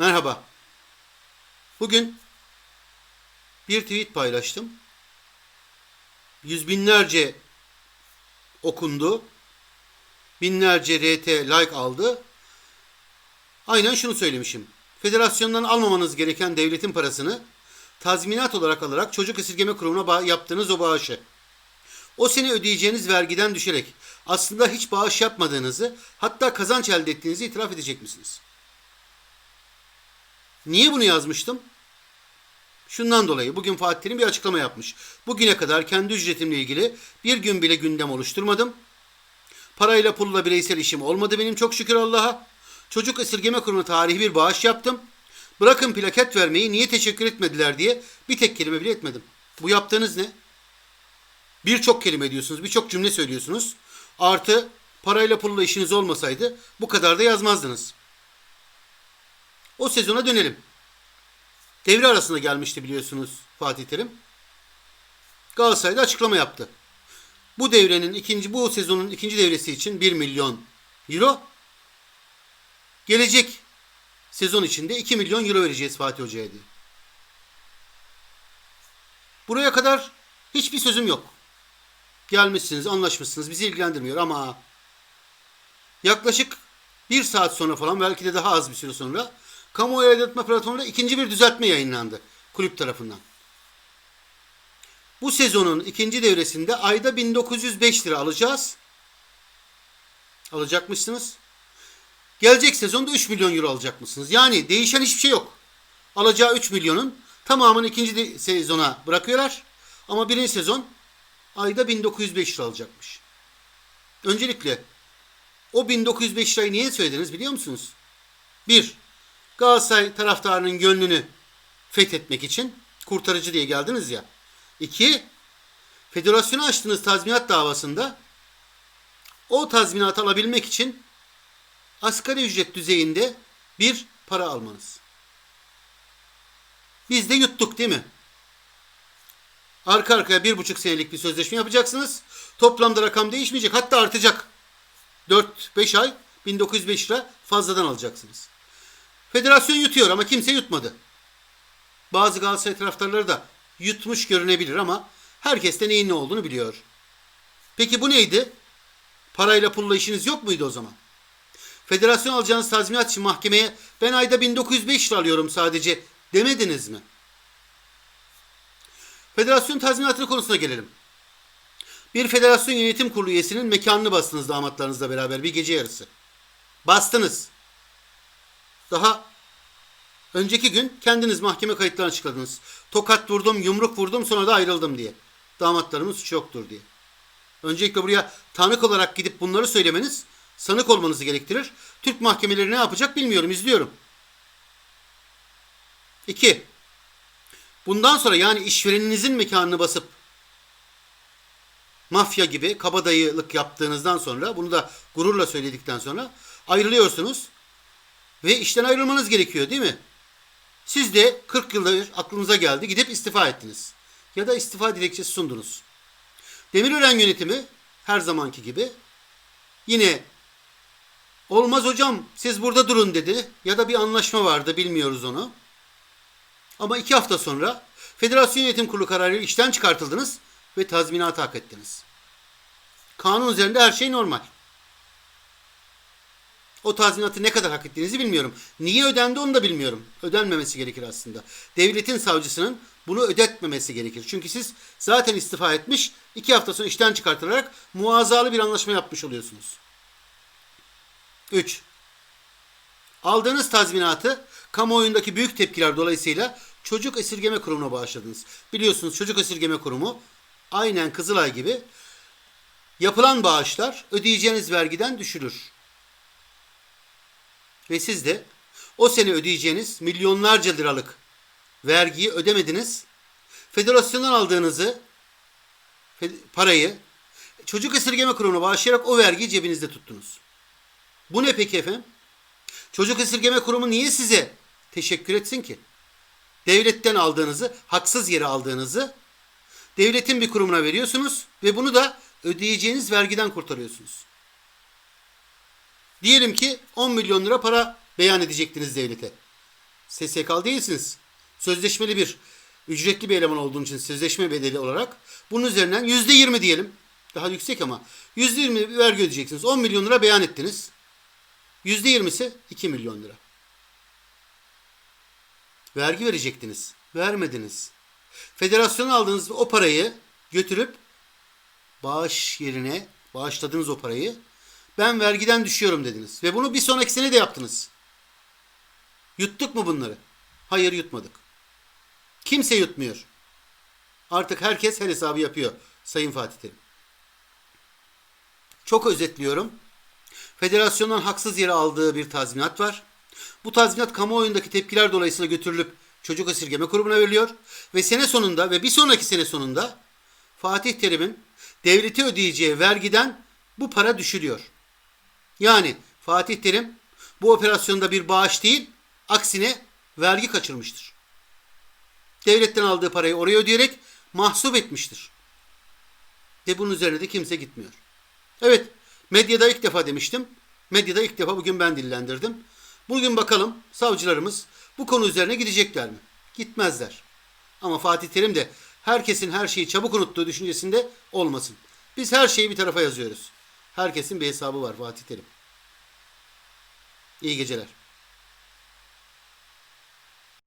Merhaba. Bugün bir tweet paylaştım. Yüz binlerce okundu. Binlerce RT like aldı. Aynen şunu söylemişim. Federasyondan almamanız gereken devletin parasını tazminat olarak alarak çocuk esirgeme kurumuna yaptığınız o bağışı. O sene ödeyeceğiniz vergiden düşerek aslında hiç bağış yapmadığınızı hatta kazanç elde ettiğinizi itiraf edecek misiniz? Niye bunu yazmıştım? Şundan dolayı bugün Fatih Terim bir açıklama yapmış. Bugüne kadar kendi ücretimle ilgili bir gün bile gündem oluşturmadım. Parayla pulla bireysel işim olmadı benim çok şükür Allah'a. Çocuk esirgeme kurumuna tarihi bir bağış yaptım. Bırakın plaket vermeyi niye teşekkür etmediler diye bir tek kelime bile etmedim. Bu yaptığınız ne? Birçok kelime diyorsunuz, birçok cümle söylüyorsunuz. Artı parayla pulla işiniz olmasaydı bu kadar da yazmazdınız. O sezona dönelim. Devre arasında gelmişti biliyorsunuz Fatih Terim. Galatasaray'da açıklama yaptı. Bu devrenin ikinci bu sezonun ikinci devresi için 1 milyon euro. Gelecek sezon içinde 2 milyon euro vereceğiz Fatih Hoca'ya diye. Buraya kadar hiçbir sözüm yok. Gelmişsiniz, anlaşmışsınız, bizi ilgilendirmiyor ama yaklaşık bir saat sonra falan belki de daha az bir süre sonra kamuoyu aydınlatma platformunda ikinci bir düzeltme yayınlandı kulüp tarafından. Bu sezonun ikinci devresinde ayda 1905 lira alacağız. Alacakmışsınız. Gelecek sezonda 3 milyon euro alacakmışsınız. Yani değişen hiçbir şey yok. Alacağı 3 milyonun tamamını ikinci sezona bırakıyorlar. Ama birinci sezon ayda 1905 lira alacakmış. Öncelikle o 1905 lirayı niye söylediniz biliyor musunuz? Bir, Galatasaray taraftarının gönlünü fethetmek için kurtarıcı diye geldiniz ya. İki, federasyona açtığınız tazminat davasında o tazminat alabilmek için asgari ücret düzeyinde bir para almanız. Biz de yuttuk değil mi? Arka arkaya bir buçuk senelik bir sözleşme yapacaksınız. Toplamda rakam değişmeyecek. Hatta artacak. 4-5 ay 1905 lira fazladan alacaksınız. Federasyon yutuyor ama kimse yutmadı. Bazı Galatasaray taraftarları da yutmuş görünebilir ama herkes de neyin ne olduğunu biliyor. Peki bu neydi? Parayla pulla işiniz yok muydu o zaman? Federasyon alacağınız tazminat için mahkemeye ben ayda 1905 lira alıyorum sadece demediniz mi? Federasyon tazminatı konusuna gelelim. Bir federasyon yönetim kurulu üyesinin mekanını bastınız damatlarınızla beraber bir gece yarısı. Bastınız. Daha önceki gün kendiniz mahkeme kayıtlarını açıkladınız. Tokat vurdum, yumruk vurdum sonra da ayrıldım diye. Damatlarımın suçu yoktur diye. Öncelikle buraya tanık olarak gidip bunları söylemeniz sanık olmanızı gerektirir. Türk mahkemeleri ne yapacak bilmiyorum, izliyorum. İki, bundan sonra yani işvereninizin mekanını basıp mafya gibi kabadayılık yaptığınızdan sonra bunu da gururla söyledikten sonra ayrılıyorsunuz ve işten ayrılmanız gerekiyor değil mi? Siz de 40 yıldır aklınıza geldi gidip istifa ettiniz. Ya da istifa dilekçesi sundunuz. Demirören yönetimi her zamanki gibi yine olmaz hocam siz burada durun dedi. Ya da bir anlaşma vardı bilmiyoruz onu. Ama iki hafta sonra Federasyon Yönetim Kurulu kararıyla işten çıkartıldınız ve tazminatı hak ettiniz. Kanun üzerinde her şey normal. O tazminatı ne kadar hak ettiğinizi bilmiyorum. Niye ödendi onu da bilmiyorum. Ödenmemesi gerekir aslında. Devletin savcısının bunu ödetmemesi gerekir. Çünkü siz zaten istifa etmiş, iki hafta sonra işten çıkartılarak muazzalı bir anlaşma yapmış oluyorsunuz. 3. Aldığınız tazminatı kamuoyundaki büyük tepkiler dolayısıyla Çocuk Esirgeme Kurumu'na bağışladınız. Biliyorsunuz Çocuk Esirgeme Kurumu aynen Kızılay gibi yapılan bağışlar ödeyeceğiniz vergiden düşürür. Ve siz de o sene ödeyeceğiniz milyonlarca liralık vergiyi ödemediniz. Federasyondan aldığınızı parayı çocuk esirgeme kurumuna bağışlayarak o vergiyi cebinizde tuttunuz. Bu ne peki efendim? Çocuk esirgeme kurumu niye size teşekkür etsin ki? Devletten aldığınızı, haksız yere aldığınızı devletin bir kurumuna veriyorsunuz ve bunu da ödeyeceğiniz vergiden kurtarıyorsunuz. Diyelim ki 10 milyon lira para beyan edecektiniz devlete. SSK değilsiniz. Sözleşmeli bir, ücretli bir eleman olduğun için sözleşme bedeli olarak bunun üzerinden yüzde yirmi diyelim. Daha yüksek ama yüzde yirmi bir vergi ödeyeceksiniz. 10 milyon lira beyan ettiniz. Yüzde yirmisi 2 milyon lira. Vergi verecektiniz. Vermediniz. Federasyona aldığınız o parayı götürüp bağış yerine bağışladığınız o parayı ben vergiden düşüyorum dediniz. Ve bunu bir sonraki sene de yaptınız. Yuttuk mu bunları? Hayır yutmadık. Kimse yutmuyor. Artık herkes her hesabı yapıyor Sayın Fatih Terim. Çok özetliyorum. Federasyondan haksız yere aldığı bir tazminat var. Bu tazminat kamuoyundaki tepkiler dolayısıyla götürülüp çocuk esirgeme kurumuna veriliyor. Ve sene sonunda ve bir sonraki sene sonunda Fatih Terim'in devleti ödeyeceği vergiden bu para düşülüyor. Yani Fatih Terim bu operasyonda bir bağış değil, aksine vergi kaçırmıştır. Devletten aldığı parayı oraya ödeyerek mahsup etmiştir. Ve bunun üzerine de kimse gitmiyor. Evet, medyada ilk defa demiştim. Medyada ilk defa bugün ben dillendirdim. Bugün bakalım savcılarımız bu konu üzerine gidecekler mi? Gitmezler. Ama Fatih Terim de herkesin her şeyi çabuk unuttuğu düşüncesinde olmasın. Biz her şeyi bir tarafa yazıyoruz. Herkesin bir hesabı var Fatih Terim. İyi geceler.